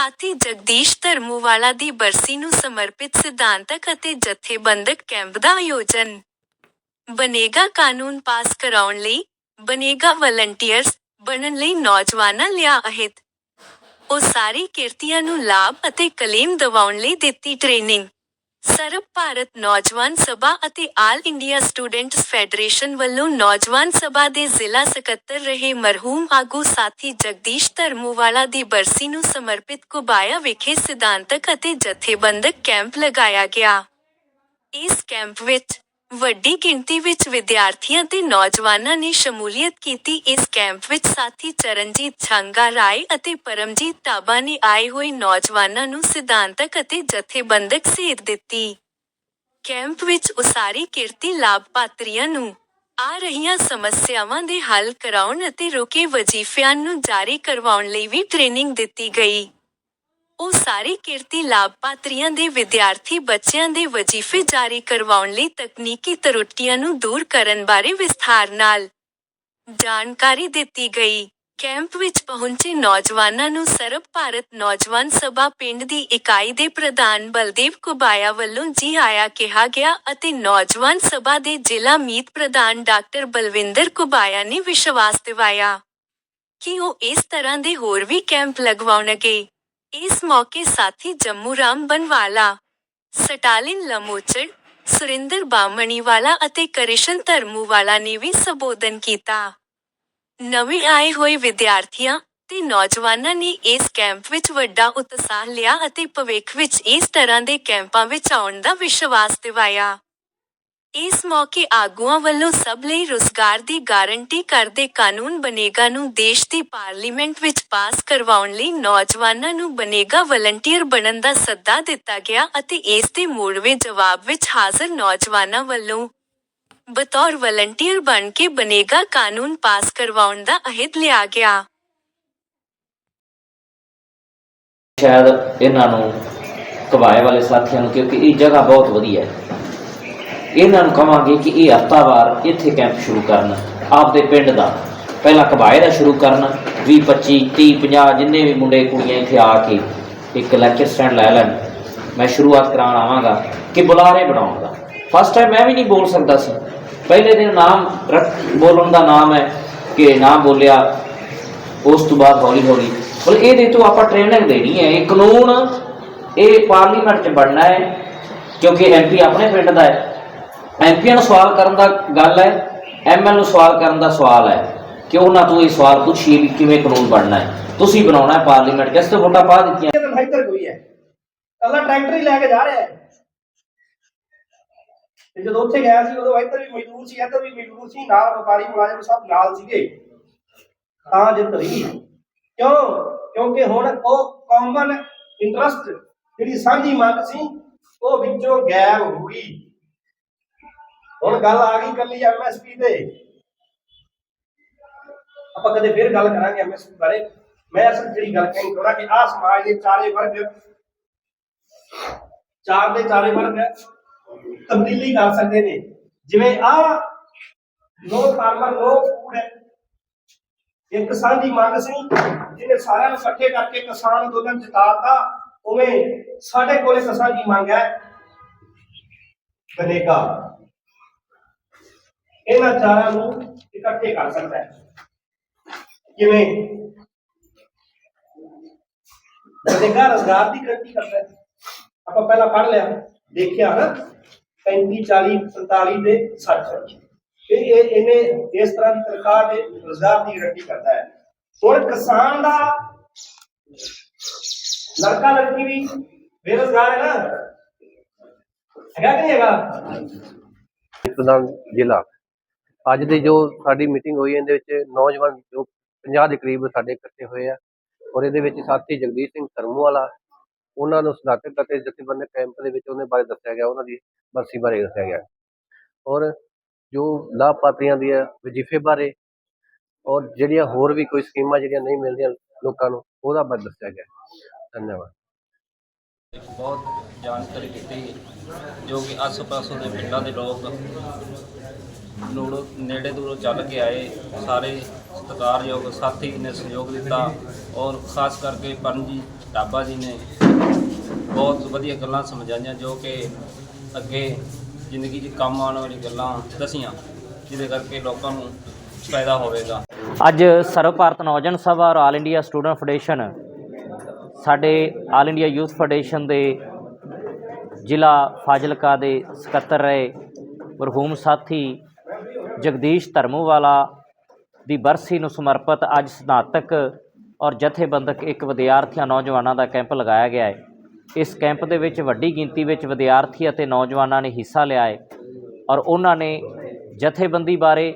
ਸਾਥੀ ਜਗਦੀਸ਼ ਧਰਮੂਵਾਲਾ ਦੀ ਬਰਸੀ ਨੂੰ ਸਮਰਪਿਤ ਸਿਧਾਂਤਕ ਅਤੇ ਜਥੇਬੰਦਕ ਕੈਂਪ ਦਾ ਆਯੋਜਨ। ਬਨੇਗਾ ਕਾਨੂੰਨ ਪਾਸ ਕਰਾਉਣ ਲਈ ਬਨੇਗਾ ਵਲੰਟੀਅਰਸ ਬਣਨ ਲਈ ਨੌਜਵਾਨਾਂ ਲਿਆ ਅਹਿਦ ਉਸਾਰੀ ਕਿਰਤੀਆਂ ਨੂੰ ਲਾਭ ਅਤੇ ਕਲੇਮ ਦਿਵਾਉਣ ਲਈ ਦਿੱਤੀ ਟ੍ਰੇਨਿੰਗ ਸਰਬ ਭਾਰਤ ਨੌਜਵਾਨ ਸਭਾ ਅਤੇ ਆਲ ਇੰਡੀਆ ਸਟੂਡੈਂਟਸ ਫੈਡਰੇਸ਼ਨ ਵੱਲੋਂ ਨੌਜਵਾਨ ਸਭਾ ਦੇ ਜ਼ਿਲ੍ਹਾ ਸਕੱਤਰ ਰਹੇ ਮਰਹੂਮ ਆਗੂ ਸਾਥੀ ਜਗਦੀਸ਼ ਧਰਮੂਵਾਲਾ ਦੀ ਬਰਸੀ ਨੂੰ ਸਮਰਪਿਤ ਕੁਬਾਇਆ ਵਿਖੇ ਸਿਧਾਂਤਕ ਅਤੇ ਜਥੇਬੰਦਕ ਕੈਂਪ ਲਗਾਇਆ ਗਿਆ। ਇਸ ਕੈਂਪ ਵਿੱਚ ਵੱਡੀ ਗਿਣਤੀ ਵਿੱਚ ਵਿਦਿਆਰਥੀਆਂ ਤੇ ਨੌਜਵਾਨਾਂ ਨੇ ਸ਼ਮੂਲੀਅਤ ਕੀਤੀ। ਇਸ ਕੈਂਪ ਵਿੱਚ ਸਾਥੀ ਚਰਨਜੀਤ ਛਾਂਗਾ ਰਾਏ ਅਤੇ ਪਰਮਜੀਤ ਟਾਬਾ ਨੇ ਆਏ ਹੋਏ ਨੌਜਵਾਨਾਂ ਨੂੰ ਸਿਧਾਂਤਕ ਅਤੇ ਜਥੇਬੰਦਕ ਸੇਧ ਦਿੱਤੀ। ਕੈਂਪ ਵਿੱਚ ਉਸਾਰੀ ਕਿਰਤੀ ਲਾਭਪਾਤਰੀਆਂ ਨੂੰ ਆ ਰਹੀਆਂ ਸਮੱਸਿਆਵਾਂ ਦੇ ਹੱਲ ਕਰਾਉਣ ਅਤੇ ਰੁਕੇ ਵਜ਼ੀਫਿਆਂ ਨੂੰ ਜਾਰੀ ਕਰਵਾਉਣ ਲਈ ਵੀ ਟ੍ਰੇਨਿੰਗ ਦਿੱਤੀ ਗਈ। ਉਹ ਸਾਰੇ ਕਿਰਤੀ ਲਾਭਪਾਤਰੀਆਂ ਦੇ ਵਿਦਿਆਰਥੀ ਬੱਚਿਆਂ ਦੇ ਵਜ਼ੀਫੇ ਜਾਰੀ ਕਰਵਾਉਣ ਲਈ ਤਕਨੀਕੀ ਤਰੁੱਟੀਆਂ ਨੂੰ ਦੂਰ ਕਰਨ ਬਾਰੇ ਵਿਸਥਾਰ ਨਾਲ ਜਾਣਕਾਰੀ ਦਿੱਤੀ ਗਈ। ਕੈਂਪ ਵਿੱਚ ਪਹੁੰਚੇ ਨੌਜਵਾਨਾਂ ਨੂੰ ਸਰਬ ਭਾਰਤ ਨੌਜਵਾਨ ਸਭਾ ਪਿੰਡ ਦੀ ਇਕਾਈ ਦੇ ਪ੍ਰਧਾਨ ਬਲਦੇਵ ਕੁਬਾਇਆ ਵੱਲੋਂ ਜੀ ਆਇਆ ਕਿਹਾ ਗਿਆ ਅਤੇ ਨੌਜਵਾਨ ਸਭਾ ਦੇ ਜ਼ਿਲ੍ਹਾ ਮੀਤ ਪ੍ਰਧਾਨ ਡਾਕਟਰ ਬਲਵਿੰਦਰ ਕੁਬਾਇਆ ਨੇ ਵਿਸ਼ਵਾਸ ਦਿਵਾਇਆ ਕਿ ਉਹ ਇਸ ਤਰ੍ਹਾਂ ਦੇ ਹੋਰ ਵੀ ਕੈਂਪ ਲਗਵਾਉਣਗੇ। ਇਸ ਮੌਕੇ ਸਾਥੀ ਜੰਮੂ ਰਾਮ ਬਨਵਾਲਾ, ਸਟਾਲਿਨ ਲਮੋਚੜ, ਸੁਰਿੰਦਰ ਬਾਮਣੀਵਾਲਾ ਅਤੇ ਕਰਿਸ਼ਨ ਧਰਮੂਵਾਲਾ ਨੇ ਵੀ ਸੰਬੋਧਨ ਕੀਤਾ। ਨਵੇਂ ਆਏ ਹੋਏ ਵਿਦਿਆਰਥੀਆਂ ਤੇ ਨੌਜਵਾਨਾਂ ਨੇ ਇਸ ਕੈਂਪ ਵਿੱਚ ਵੱਡਾ ਉਤਸ਼ਾਹ ਲਿਆ ਅਤੇ ਭਵਿੱਖ ਵਿੱਚ ਇਸ ਤਰ੍ਹਾਂ ਦੇ ਕੈਂਪਾਂ ਵਿੱਚ ਆਉਣ ਦਾ ਵਿਸ਼ਵਾਸ ਦਿਵਾਇਆ। ਇਸ ਮੌਕੇ ਆਗੂਆਂ ਵੱਲੋਂ ਸਭ ਲਈ ਰੁਜ਼ਗਾਰ ਦੀ ਗਾਰੰਟੀ ਕਰਦੇ ਕਾਨੂੰਨ ਬਨੇਗਾ ਨੂੰ ਦੇਸ਼ ਦੀ ਪਾਰਲੀਮੈਂਟ ਵਿੱਚ ਪਾਸ ਕਰਵਾਉਣ ਲਈ ਨੌਜਵਾਨਾਂ ਨੂੰ ਬਨੇਗਾ ਵਲੰਟੀਅਰ ਬਣਨ ਦਾ ਸੱਦਾ ਦਿੱਤਾ ਗਿਆ ਅਤੇ ਇਸ ਦੇ ਮੋੜਵੇਂ ਜਵਾਬ ਵਿੱਚ ਹਾਜ਼ਰ ਨੌਜਵਾਨਾਂ ਵੱਲੋਂ ਬਤੌਰ ਵਲੰਟੀਅਰ ਬਣ ਕੇ ਬਨੇਗਾ ਕਾਨੂੰਨ ਪਾਸ ਕਰਵਾਉਣ ਦਾ ਅਹਿਦ ਲਿਆ ਗਿਆ। ਸ਼ਾਇਦ ਇਹਨਾਂ ਨੂੰ ਕਬਾਏ ਵਾਲੇ ਸਾਥੀਆਂ ਨੂੰ ਕਿਉਂਕਿ ਇਹ ਜਗ੍ਹਾ ਬਹੁਤ ਵਧੀਆ ਹੈ। ਇਹਨਾਂ ਨੂੰ ਕਵਾਂਗੇ ਕਿ ਇਹ ਹਫ਼ਤਾਵਾਰ ਇੱਥੇ ਕੈਂਪ ਸ਼ੁਰੂ ਕਰਨ, ਆਪਦੇ ਪਿੰਡ ਦਾ। ਪਹਿਲਾਂ ਕਬਾਏ ਦਾ ਸ਼ੁਰੂ ਕਰਨ 20 25 30 50 ਜਿੰਨੇ ਵੀ ਮੁੰਡੇ ਕੁੜੀਆਂ ਇੱਥੇ ਆ ਕੇ ਇੱਕ ਲੈਕਚਰ ਸਟੈਂਡ ਲੈ ਲੈਣ। ਮੈਂ ਸ਼ੁਰੂਆਤ ਕਰਾਉਣ ਆਵਾਂਗਾ ਕਿ ਬੁਲਾਰੇ ਬਣਾਉਣ ਦਾ। ਫਸਟ ਟਾਈਮ ਮੈਂ ਵੀ ਨਹੀਂ ਬੋਲ ਸਕਦਾ ਸੀ। ਪਹਿਲੇ ਦਿਨ ਨਾਮ ਰੱਖ, ਬੋਲਣ ਦਾ ਨਾਮ ਹੈ ਕਿ ਨਾ ਬੋਲਿਆ। ਉਸ ਤੋਂ ਬਾਅਦ ਹੌਲੀ ਹੌਲੀ ਬਲ, ਇਹਦੇ ਤੋਂ ਆਪਾਂ ਟ੍ਰੇਨਿੰਗ ਦੇਣੀ ਹੈ। ਇਹ ਕਾਨੂੰਨ ਇਹ ਪਾਰਲੀਮੈਂਟ 'ਚ ਬਣਨਾ ਹੈ, ਕਿਉਂਕਿ ਐਮਪੀ ਆਪਣੇ ਪਿੰਡ ਦਾ ਹੈ। ਐਮਪੀਆਂ ਨੂੰ ਸਵਾਲ ਕਰਨ ਦਾ ਗੱਲ ਹੈ ਐਮਐਲ ਨੂੰ ਸਵਾਲ ਕਰਨ ਦਾ ਸਵਾਲ ਹੈ ਕਿ ਉਹਨਾਂ ਤੋਂ ਇਹ ਸਵਾਲ ਪੁੱਛੀਏ ਵੀ ਕਿਵੇਂ ਕਾਨੂੰਨ ਬਣਨਾ ਹੈ। ਤੁਸੀਂ ਬਣਾਉਣਾ ਹੈ ਪਾਰਲੀਮੈਂਟ 'ਚ ਤੇ ਵੋਟਾਂ ਪਾ ਦਿੱਤੀਆਂ। ਇਹ ਤਾਂ ਇੱਧਰ ਕੋਈ ਹੈ। ਕੱਲਾ ਟਰੈਕਟਰ ਹੀ ਲੈ ਕੇ ਜਾ ਰਿਹਾ ਹੈ। ਤੇ ਜਦੋਂ ਉੱਥੇ ਗਿਆ ਸੀ, ਉਦੋਂ ਇੱਧਰ ਵੀ ਮਜ਼ਦੂਰ ਸੀ ਇੱਧਰ ਵੀ ਮਜ਼ਦੂਰ ਸੀ। ਨਾਲ ਵਪਾਰੀ ਮੁਲਾਜ਼ਮ ਸਭ ਨਾਲ ਸੀਗੇ। ਤਾਂ ਜਿੱਤ ਰਹੀ। ਕਿਉਂ? ਕਿਉਂਕਿ ਹੁਣ ਉਹ ਕਾਮਨ ਇੰਟਰਸਟ ਜਿਹੜੀ ਸਾਂਝੀ ਮੰਗ ਸੀ, ਉਹ ਵਿੱਚੋਂ ਗਾਇਬ ਹੋ ਗਈ। ਹੁਣ ਗੱਲ ਆ ਗਈ ਕੱਲੀ ਐਮਐਸਪੀ ਤੇ। ਆਪਾਂ ਕਦੇ ਫਿਰ ਗੱਲ ਕਰਾਂਗੇ ਐਮਐਸਪੀ ਬਾਰੇ। ਮੈਂ ਅਸਲ ਜਿਹੜੀ ਗੱਲ ਕਹਿਣੀ ਚਾਹੁੰਦਾ ਕਿ ਆਹ ਸਮਾਜ ਦੇ ਚਾਰੇ ਵਰਗ, ਚਾਰ ਦੇ ਚਾਰੇ ਵਰਗ ਤਬਦੀਲੀ ਕਰ ਸਕਦੇ ਨੇ। ਜਿਵੇਂ ਆਹ ਨੋ ਫਾਰਮਰ ਨੋ ਫੂਡ ਹੈ ਇੱਕ ਸਾਂਝੀ ਮੰਗ ਸੀ, ਜਿਹਨੇ ਸਾਰਿਆਂ ਨੂੰ ਇਕੱਠੇ ਕਰਕੇ ਕਿਸਾਨ ਅੰਦੋਲਨ ਜਿਤਾਤਾ, ਉਵੇਂ ਸਾਡੇ ਕੋਲ ਇੱਕ ਸਾਂਝੀ ਮੰਗ ਹੈ। ਬਨੇਗਾ ਇਹਨਾਂ ਚਾਰਾਂ ਨੂੰ ਇਕੱਠੇ ਕਰ ਸਕਦਾ ਹੈ ਕਿਵੇਂ ਬਨੇਗਾ ਰੋਜ਼ਗਾਰ ਦੀ ਗਰੰਟੀ ਕਰਦਾ ਹੈ ਆਪਾਂ ਪਹਿਲਾਂ ਪੜ੍ਹ ਲਿਆ ਦੇਖਿਆ ਨਾ 35 40 45 ਤੇ 60 ਇਹ ਇਹ ਇਹਨੇ ਇਸ ਤਰ੍ਹਾਂ ਦੀ ਤਨਖਾਹ ਤੇ ਰੋਜ਼ਗਾਰ ਦੀ ਗਰੰਟੀ ਕਰਦਾ ਹੈ ਹੁਣ ਕਿਸਾਨ ਦਾ ਲੜਕਾ ਲੜਕੀ ਵੀ ਬੇਰੋਜ਼ਗਾਰ ਹੈ ਨਾ ਹੈਗਾ ਕਿ ਨਹੀਂ ਹੈਗਾ ਪ੍ਰਧਾਨ ਜ਼ਿਲ੍ਹਾ ਅੱਜ ਦੀ ਜੋ ਸਾਡੀ ਮੀਟਿੰਗ ਹੋਈ ਇਹਦੇ ਵਿੱਚ ਨੌਜਵਾਨ ਜੋ 50 ਦੇ ਕਰੀਬ ਸਾਡੇ ਇਕੱਠੇ ਹੋਏ ਆ ਔਰ ਇਹਦੇ ਵਿੱਚ ਸਾਥੀ ਜਗਦੀਸ਼ ਸਿੰਘ ਧਰਮੂ ਵਾਲਾ ਉਹਨਾਂ ਨੂੰ ਸਨਾਤਕ ਅਤੇ ਜਥੇਬੰਦਕ ਕੈਂਪ ਦੇ ਵਿੱਚ ਉਹਦੇ ਬਾਰੇ ਦੱਸਿਆ ਗਿਆ, ਉਹਨਾਂ ਦੀ ਬਰਸੀ ਬਾਰੇ ਦੱਸਿਆ ਗਿਆ। ਔਰ ਜੋ ਲਾਭਪਾਤਰੀਆਂ ਦੀਆਂ ਵਜ਼ੀਫੇ ਬਾਰੇ ਔਰ ਜਿਹੜੀਆਂ ਹੋਰ ਵੀ ਕੋਈ ਸਕੀਮਾਂ ਜਿਹੜੀਆਂ ਨਹੀਂ ਮਿਲਦੀਆਂ ਲੋਕਾਂ ਨੂੰ, ਉਹਦਾ ਬਾਰੇ ਦੱਸਿਆ ਗਿਆ। ਧੰਨਵਾਦ। ਬਹੁਤ ਜਾਣਕਾਰੀ ਦਿੱਤੀ ਜੋ ਕਿ ਆਸ-ਪਾਸੋਂ ਦੇ ਪਿੰਡਾਂ ਦੇ ਲੋਕ ਲੋੜ ਨੇੜੇ ਦੂਰੋਂ ਚੱਲ ਕੇ ਆਏ। ਸਾਰੇ ਸਤਿਕਾਰਯੋਗ ਸਾਥੀ ਨੇ ਸਹਿਯੋਗ ਦਿੱਤਾ ਔਰ ਖਾਸ ਕਰਕੇ ਪਰਮਜੀਤ ਢਾਬਾ ਜੀ ਨੇ ਬਹੁਤ ਵਧੀਆ ਗੱਲਾਂ ਸਮਝਾਈਆਂ ਜੋ ਕਿ ਅੱਗੇ ਜ਼ਿੰਦਗੀ 'ਚ ਕੰਮ ਆਉਣ ਵਾਲੀ ਗੱਲਾਂ ਦੱਸੀਆਂ, ਜਿਹਦੇ ਕਰਕੇ ਲੋਕਾਂ ਨੂੰ ਫਾਇਦਾ ਹੋਵੇਗਾ। ਅੱਜ ਸਰਵ ਭਾਰਤ ਨੌਜਵਾਨ ਸਭਾ ਔਰ ਆਲ ਇੰਡੀਆ ਸਟੂਡੈਂਟ ਫੈਡਰੇਸ਼ਨ ਸਾਡੇ ਆਲ ਇੰਡੀਆ ਯੂਥ ਫੈਡਰੇਸ਼ਨ ਦੇ ਜ਼ਿਲ੍ਹਾ ਫਾਜ਼ਿਲਕਾ ਦੇ ਸਕੱਤਰ ਰਹੇ। ਮਰਹੂਮ ਸਾਥੀ ਜਗਦੀਸ਼ ਧਰਮੂਵਾਲਾ ਦੀ ਬਰਸੀ ਨੂੰ ਸਮਰਪਿਤ ਅੱਜ ਸਨਾਤਕ ਔਰ ਜਥੇਬੰਦਕ ਇੱਕ ਵਿਦਿਆਰਥੀਆਂ ਨੌਜਵਾਨਾਂ ਦਾ ਕੈਂਪ ਲਗਾਇਆ ਗਿਆ ਹੈ। ਇਸ ਕੈਂਪ ਦੇ ਵਿੱਚ ਵੱਡੀ ਗਿਣਤੀ ਵਿੱਚ ਵਿਦਿਆਰਥੀ ਅਤੇ ਨੌਜਵਾਨਾਂ ਨੇ ਹਿੱਸਾ ਲਿਆ ਹੈ ਔਰ ਉਹਨਾਂ ਨੇ ਜਥੇਬੰਦੀ ਬਾਰੇ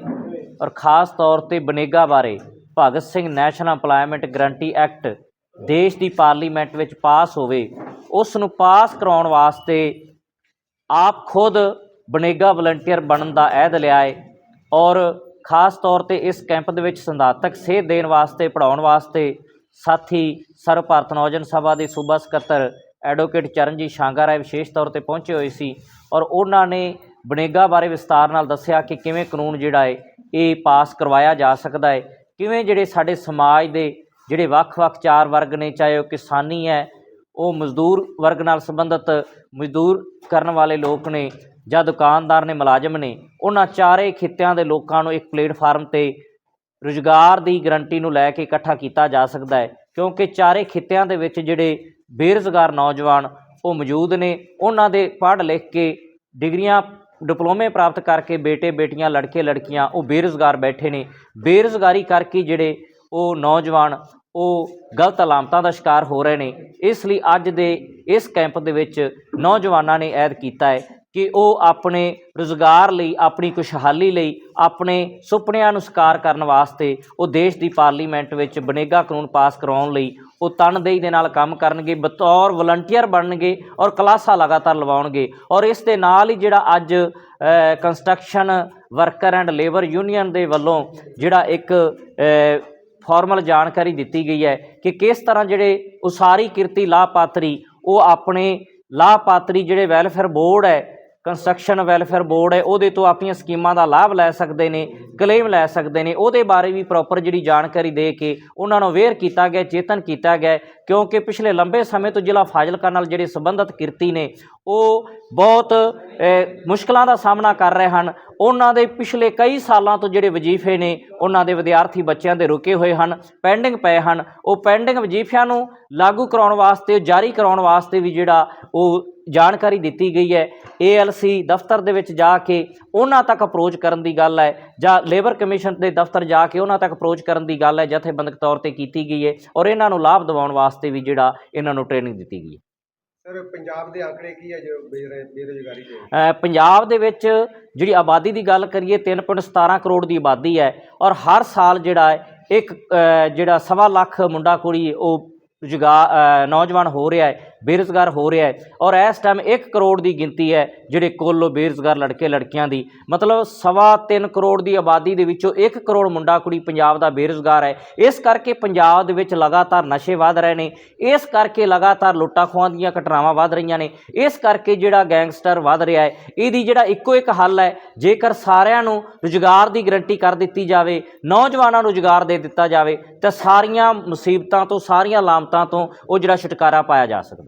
ਔਰ ਖਾਸ ਤੌਰ ਤੇ ਬਨੇਗਾ ਬਾਰੇ Bhagat Singh national employment guarantee act ਦੇਸ਼ ਦੀ ਪਾਰਲੀਮੈਂਟ ਵਿੱਚ ਪਾਸ ਹੋਵੇ, ਉਸ ਨੂੰ ਪਾਸ ਕਰਾਉਣ ਵਾਸਤੇ ਆਪ ਖੁਦ ਬਨੇਗਾ ਵਲੰਟੀਅਰ ਬਣਨ ਦਾ ਅਹਿਦ ਲਿਆ ਹੈ। ਔਰ ਖਾਸ ਤੌਰ ਤੇ ਇਸ ਕੈਂਪ ਦੇ ਵਿੱਚ ਸੰਦਾਤਕ ਸੇਧ ਦੇਣ ਵਾਸਤੇ ਪੜਾਉਣ ਵਾਸਤੇ ਸਾਥੀ ਸਰਵ ਭਾਰਤ ਨੌਜਵਾਨ ਸਭਾ ਦੇ ਸੂਬਾ ਸਕੱਤਰ ਐਡਵੋਕੇਟ ਚਰਨਜੀਤ ਸ਼ਾਂਗਾ ਰਾਏ ਵਿਸ਼ੇਸ਼ ਤੌਰ ਤੇ ਪਹੁੰਚੇ ਹੋਏ ਸੀ ਔਰ ਉਹਨਾਂ ਨੇ ਬਨੇਗਾ ਬਾਰੇ ਵਿਸਤਾਰ ਨਾਲ ਦੱਸਿਆ ਕਿ ਕਿਵੇਂ ਕਾਨੂੰਨ ਜਿਹੜਾ ਹੈ, ਇਹ ਪਾਸ ਕਰਵਾਇਆ ਜਾ ਸਕਦਾ ਹੈ, ਕਿਵੇਂ ਜਿਹੜੇ ਸਾਡੇ ਸਮਾਜ ਦੇ ਜਿਹੜੇ ਵੱਖ-ਵੱਖ ਚਾਰ ਵਰਗ ਨੇ, ਚਾਹੇ ਉਹ ਕਿਸਾਨੀ ਹੈ, ਉਹ ਮਜ਼ਦੂਰ ਵਰਗ ਨਾਲ ਸੰਬੰਧਿਤ ਮਜ਼ਦੂਰ ਕਰਨ ਵਾਲੇ ਲੋਕ ਨੇ ਜਾਂ ਦੁਕਾਨਦਾਰ ਨੇ ਮੁਲਾਜ਼ਮ ਨੇ ਉਹਨਾਂ ਚਾਰੇ ਖਿੱਤਿਆਂ ਦੇ ਲੋਕਾਂ ਨੂੰ ਇੱਕ ਪਲੇਟਫਾਰਮ ਤੇ ਰੁਜ਼ਗਾਰ ਦੀ ਗਰੰਟੀ ਨੂੰ ਲੈ ਕੇ ਇਕੱਠਾ ਕੀਤਾ ਜਾ ਸਕਦਾ ਹੈ, ਕਿਉਂਕਿ ਚਾਰੇ ਖਿੱਤਿਆਂ ਦੇ ਵਿੱਚ ਜਿਹੜੇ ਬੇਰੁਜ਼ਗਾਰ ਨੌਜਵਾਨ ਉਹ ਮੌਜੂਦ ਨੇ, ਉਹਨਾਂ ਦੇ ਪੜ੍ਹ ਲਿਖ ਕੇ ਡਿਗਰੀਆਂ, ਡਿਪਲੋਮੇ ਪ੍ਰਾਪਤ ਕਰਕੇ ਬੇਟੇ, ਬੇਟੀਆਂ, ਲੜਕੇ, ਲੜਕੀਆਂ ਉਹ ਬੇਰੁਜ਼ਗਾਰ ਬੈਠੇ ਨੇ। ਬੇਰੁਜ਼ਗਾਰੀ ਕਰਕੇ ਜਿਹੜੇ ਉਹ ਨੌਜਵਾਨ ਉਹ ਗਲਤ ਅਲਾਮਤਾਂ ਦਾ ਸ਼ਿਕਾਰ ਹੋ ਰਹੇ ਨੇ, ਇਸ ਲਈ ਅੱਜ ਦੇ ਇਸ ਕੈਂਪ ਦੇ ਵਿੱਚ ਨੌਜਵਾਨਾਂ ਨੇ ਐਦ ਕੀਤਾ ਹੈ ਕਿ ਉਹ ਆਪਣੇ ਰੁਜ਼ਗਾਰ ਲਈ ਆਪਣੀ ਖੁਸ਼ਹਾਲੀ ਲਈ ਆਪਣੇ ਸੁਪਨਿਆਂ ਨੂੰ ਸਾਕਾਰ ਕਰਨ ਵਾਸਤੇ ਉਹ ਦੇਸ਼ ਦੀ ਪਾਰਲੀਮੈਂਟ ਵਿੱਚ ਬਨੇਗਾ ਕਾਨੂੰਨ ਪਾਸ ਕਰਾਉਣ ਲਈ ਉਹ ਤਨਦੇਹੀ ਦੇ ਨਾਲ ਕੰਮ ਕਰਨਗੇ ਬਤੌਰ ਵਲੰਟੀਅਰ ਬਣਨਗੇ ਔਰ ਕਲਾਸਾਂ ਲਗਾਤਾਰ ਲਵਾਉਣਗੇ ਔਰ ਇਸ ਦੇ ਨਾਲ ਹੀ ਜਿਹੜਾ ਅੱਜ construction worker and labour union ਦੇ ਵੱਲੋਂ ਜਿਹੜਾ ਇੱਕ ਅ, ਫਾਰਮਲ ਜਾਣਕਾਰੀ ਦਿੱਤੀ ਗਈ ਹੈ ਕਿ ਕਿਸ ਤਰ੍ਹਾਂ ਜਿਹੜੇ ਉਸਾਰੀ ਕਿਰਤੀ ਲਾਭਪਾਤਰੀ ਉਹ ਆਪਣੇ ਲਾਭਪਾਤਰੀ ਜਿਹੜੇ ਵੈਲਫੇਅਰ ਬੋਰਡ ਹੈ ਕੰਸਟਰਕਸ਼ਨ ਵੈਲਫੇਅਰ ਬੋਰਡ ਹੈ, ਉਹਦੇ ਤੋਂ ਆਪਣੀਆਂ ਸਕੀਮਾਂ ਦਾ ਲਾਭ ਲੈ ਸਕਦੇ ਨੇ ਕਲੇਮ ਲੈ ਸਕਦੇ ਨੇ, ਉਹਦੇ ਬਾਰੇ ਵੀ ਪ੍ਰੋਪਰ ਜਿਹੜੀ ਜਾਣਕਾਰੀ ਦੇ ਕੇ ਉਹਨਾਂ ਨੂੰ ਅਵੇਅਰ ਕੀਤਾ ਗਿਆ, ਚੇਤਨ ਕੀਤਾ ਗਿਆ ਕਿਉਂਕਿ ਪਿਛਲੇ ਲੰਬੇ ਸਮੇਂ ਤੋਂ ਜ਼ਿਲ੍ਹਾ ਫਾਜ਼ਿਲਕਾ ਨਾਲ ਜਿਹੜੇ ਸੰਬੰਧਿਤ ਕਿਰਤੀ ਨੇ ਉਹ ਬਹੁਤ ਮੁਸ਼ਕਲਾਂ ਦਾ ਸਾਹਮਣਾ ਕਰ ਰਹੇ ਹਨ। ਉਹਨਾਂ ਦੇ ਪਿਛਲੇ ਕਈ ਸਾਲਾਂ ਤੋਂ ਜਿਹੜੇ ਵਜ਼ੀਫੇ ਨੇ, ਉਹਨਾਂ ਦੇ ਵਿਦਿਆਰਥੀ ਬੱਚਿਆਂ ਦੇ ਰੁਕੇ ਹੋਏ ਹਨ ਪੈਂਡਿੰਗ ਪਏ ਹਨ। ਉਹ ਪੈਂਡਿੰਗ ਵਜ਼ੀਫਿਆਂ ਨੂੰ ਲਾਗੂ ਕਰਾਉਣ ਵਾਸਤੇ, ਜਾਰੀ ਕਰਾਉਣ ਵਾਸਤੇ ਵੀ ਜਿਹੜਾ ਉਹ ਜਾਣਕਾਰੀ ਦਿੱਤੀ ਗਈ ਹੈ। ਏਐਲਸੀ ਦਫ਼ਤਰ ਦੇ ਵਿੱਚ ਜਾ ਕੇ ਉਹਨਾਂ ਤੱਕ ਅਪਰੋਚ ਕਰਨ ਦੀ ਗੱਲ ਹੈ, ਜਾਂ ਲੇਬਰ ਕਮਿਸ਼ਨ ਦੇ ਦਫ਼ਤਰ ਜਾ ਕੇ ਉਹਨਾਂ ਤੱਕ ਅਪਰੋਚ ਕਰਨ ਦੀ ਗੱਲ ਹੈ, ਜਥੇਬੰਦਕ ਤੌਰ ਤੇ ਕੀਤੀ ਗਈ ਹੈ। ਔਰ ਇਹਨਾਂ ਨੂੰ ਲਾਭ ਦਿਵਾਉਣ ਵਾਸਤੇ ਵੀ ਜਿਹੜਾ ਇਹਨਾਂ ਨੂੰ ਟ੍ਰੇਨਿੰਗ ਦਿੱਤੀ ਗਈ ਹੈ। ਸਰ, ਪੰਜਾਬ ਦੇ ਆંકੜੇ ਕੀ ਹੈ ਜੋ ਬੇਰੁ- ਬੇਰੁਜ਼ਗਾਰੀ ਦੇ? ਪੰਜਾਬ ਦੇ ਵਿੱਚ ਜਿਹੜੀ ਆਬਾਦੀ ਦੀ ਗੱਲ ਕਰੀਏ 3.17 ਕਰੋੜ ਦੀ ਆਬਾਦੀ ਹੈ ਔਰ ਹਰ ਸਾਲ ਜਿਹੜਾ ਹੈ, ਇੱਕ ਜਿਹੜਾ ਸਵਾ ਲੱਖ ਮੁੰਡਾ ਕੁੜੀ ਉਹ ਰੁਜ਼ਗਾਰ ਨੌਜਵਾਨ ਹੋ ਰਿਹਾ ਹੈ। ਬੇਰੁਜ਼ਗਾਰ ਹੋ ਰਿਹਾ ਹੈ ਔਰ ਇਸ ਟਾਈਮ 1 ਕਰੋੜ ਦੀ ਗਿਣਤੀ ਹੈ ਜਿਹੜੇ ਕੁੱਲ ਬੇਰੁਜ਼ਗਾਰ ਲੜਕੇ ਲੜਕੀਆਂ ਦੀ। ਮਤਲਬ ਸਵਾ ਤਿੰਨ ਕਰੋੜ ਦੀ ਆਬਾਦੀ ਦੇ ਵਿੱਚੋਂ 1 ਕਰੋੜ ਮੁੰਡਾ ਕੁੜੀ ਪੰਜਾਬ ਦਾ ਬੇਰੁਜ਼ਗਾਰ ਹੈ। ਇਸ ਕਰਕੇ ਪੰਜਾਬ ਦੇ ਵਿੱਚ ਲਗਾਤਾਰ ਨਸ਼ੇ ਵਧ ਰਹੇ ਨੇ। ਇਸ ਕਰਕੇ ਲਗਾਤਾਰ ਲੁੱਟਾਂ ਖੋਹਾਂ ਦੀਆਂ ਘਟਨਾਵਾਂ ਵਧ ਰਹੀਆਂ ਨੇ। ਇਸ ਕਰਕੇ ਜਿਹੜਾ ਗੈਂਗਸਟਰ ਵਧ ਰਿਹਾ ਹੈ, ਇਹਦੀ ਜਿਹੜਾ ਇੱਕੋ ਇੱਕ ਹੱਲ ਹੈ, ਜੇਕਰ ਸਾਰਿਆਂ ਨੂੰ ਰੁਜ਼ਗਾਰ ਦੀ ਗਰੰਟੀ ਕਰ ਦਿੱਤੀ ਜਾਵੇ, ਨੌਜਵਾਨਾਂ ਨੂੰ ਰੁਜ਼ਗਾਰ ਦੇ ਦਿੱਤਾ ਜਾਵੇ, ਤਾਂ ਸਾਰੀਆਂ ਮੁਸੀਬਤਾਂ ਤੋਂ, ਸਾਰੀਆਂ ਲਾਮਤਾਂ ਤੋਂ ਉਹ ਜਿਹੜਾ ਛੁਟਕਾਰਾ ਪਾਇਆ ਜਾ ਸਕਦਾ